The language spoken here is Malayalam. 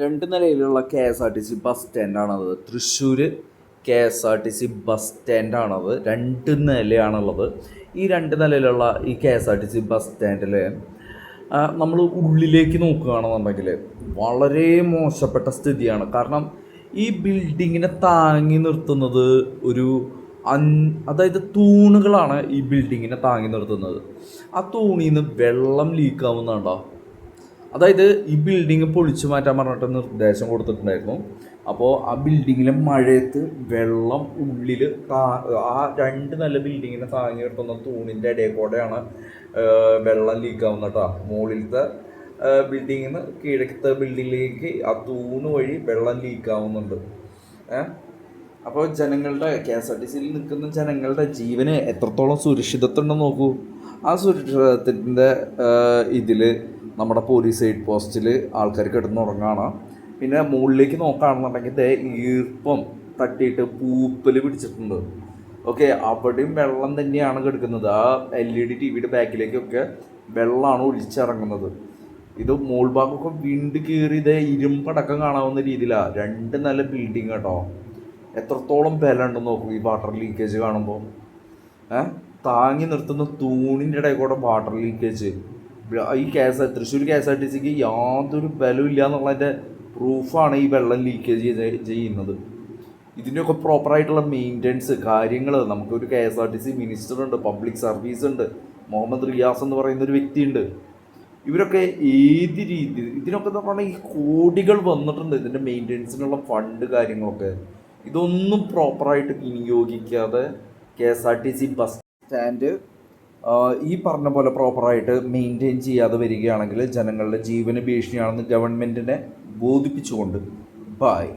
രണ്ട് നിലയിലുള്ള K S R T C bus സ്റ്റാൻഡാണത് Thrissur K S R T C bus സ്റ്റാൻഡാണത് രണ്ട് നിലയാണുള്ളത്. ഈ രണ്ട് നിലയിലുള്ള ഈ K S R T C bus സ്റ്റാൻഡിൽ നമ്മൾ ഉള്ളിലേക്ക് നോക്കുകയാണെന്നുണ്ടെങ്കിൽ വളരെ മോശപ്പെട്ട സ്ഥിതിയാണ്. കാരണം ഈ ബിൽഡിങ്ങിനെ താങ്ങി നിർത്തുന്നത് ഒരു അൻ അതായത് തൂണുകളാണ് ഈ ബിൽഡിങ്ങിനെ താങ്ങി നിർത്തുന്നത്. ആ തൂണിൽ നിന്ന് വെള്ളം ലീക്കാവുന്നുണ്ടോ അതായത് ഈ ബിൽഡിങ് പൊളിച്ചു മാറ്റാൻ പറഞ്ഞിട്ട് നിർദ്ദേശം കൊടുത്തിട്ടുണ്ടായിരുന്നു. അപ്പോൾ ആ ബിൽഡിങ്ങിലെ മഴയത്ത് വെള്ളം ഉള്ളിൽ ആ രണ്ട് നല്ല ബിൽഡിങ്ങിനെ താങ്ങി കിട്ടുന്ന തൂണിന്റെ ഇടയിൽ കൂടെയാണ് വെള്ളം ലീക്കാവുന്നത് കേട്ടോ മുകളിലത്തെ ബിൽഡിങ്ങിൽ നിന്ന് കീഴക്കത്തെ ബിൽഡിങ്ങിലേക്ക് ആ തൂണ് വഴി വെള്ളം ലീക്കാവുന്നുണ്ട് ഏഹ് അപ്പോൾ ജനങ്ങളുടെ കെ എസ് ആർ ടി സിയിൽ നിൽക്കുന്ന ജനങ്ങളുടെ ജീവന് എത്രത്തോളം സുരക്ഷിതത്വം ഉണ്ടെന്ന് നോക്കൂ. ആ സുരക്ഷിതത്വത്തിന്റെ ഇതിൽ നമ്മുടെ പോലീസ് എയ്ഡ് പോസ്റ്റിൽ ആൾക്കാർ കിടന്നുറങ്ങാണ്. പിന്നെ മുകളിലേക്ക് നോക്കുകയാണെന്നുണ്ടെങ്കിൽ ദേ ഈർപ്പം തട്ടിയിട്ട് പൂപ്പൽ പിടിച്ചിട്ടുണ്ട്. ഓക്കെ അവിടെയും വെള്ളം തന്നെയാണ് കിടക്കുന്നത്. ആ എൽ ഇ ഡി ടി വിയുടെ ബാക്കിലേക്കൊക്കെ വെള്ളമാണ് ഒലിച്ചിറങ്ങുന്നത്. ഇത് മോൾ ഭാഗമൊക്കെ വിണ്ട് കീറി ഇരുമ്പടക്കം കാണാവുന്ന രീതിയിലാണ് രണ്ട് നല്ല ബിൽഡിങ് കേട്ടോ എത്രത്തോളം ബലം ഉണ്ടെന്ന് നോക്കൂ ഈ വാട്ടർ ലീക്കേജ് കാണുമ്പോൾ താങ്ങി നിർത്തുന്ന തൂണിന്റെ ഇടയിൽ കൂടെ വാട്ടർ ലീക്കേജ് ഈ K S R Thrissur K S R T സിക്ക് യാതൊരു ബലവും ഇല്ല എന്നുള്ളതിന്റെ പ്രൂഫാണ് ഈ വെള്ളം ലീക്കേജ് ചെയ്യുന്നത്. ഇതിന്റെയൊക്കെ പ്രോപ്പറായിട്ടുള്ള മെയിന്റെനൻസ് കാര്യങ്ങൾ നമുക്കൊരു K S R T C minister ഉണ്ട് പബ്ലിക് സർവീസ് ഉണ്ട് മുഹമ്മദ് റിയാസ് എന്ന് പറയുന്ന ഒരു വ്യക്തിയുണ്ട്. ഇവരൊക്കെ ഏത് രീതി ഇതിനൊക്കെ എന്ന് പറഞ്ഞാൽ ഈ കോടികൾ വന്നിട്ടുണ്ട് ഇതിന്റെ മെയിന്റെനൻസിനുള്ള ഫണ്ട് കാര്യങ്ങളൊക്കെ. ഇതൊന്നും പ്രോപ്പറായിട്ട് വിനിയോഗിക്കാതെ K S R T C bus stand ഈ പറഞ്ഞ പോലെ പ്രോപ്പറായിട്ട് മെയിന്റെയിൻ ചെയ്യാതെ വരികയാണെങ്കിൽ ജനങ്ങളുടെ ജീവന് ഭീഷണിയാണെന്ന് ഗവൺമെന്റിനെ ബോധിപ്പിച്ചുകൊണ്ട്. ബായ്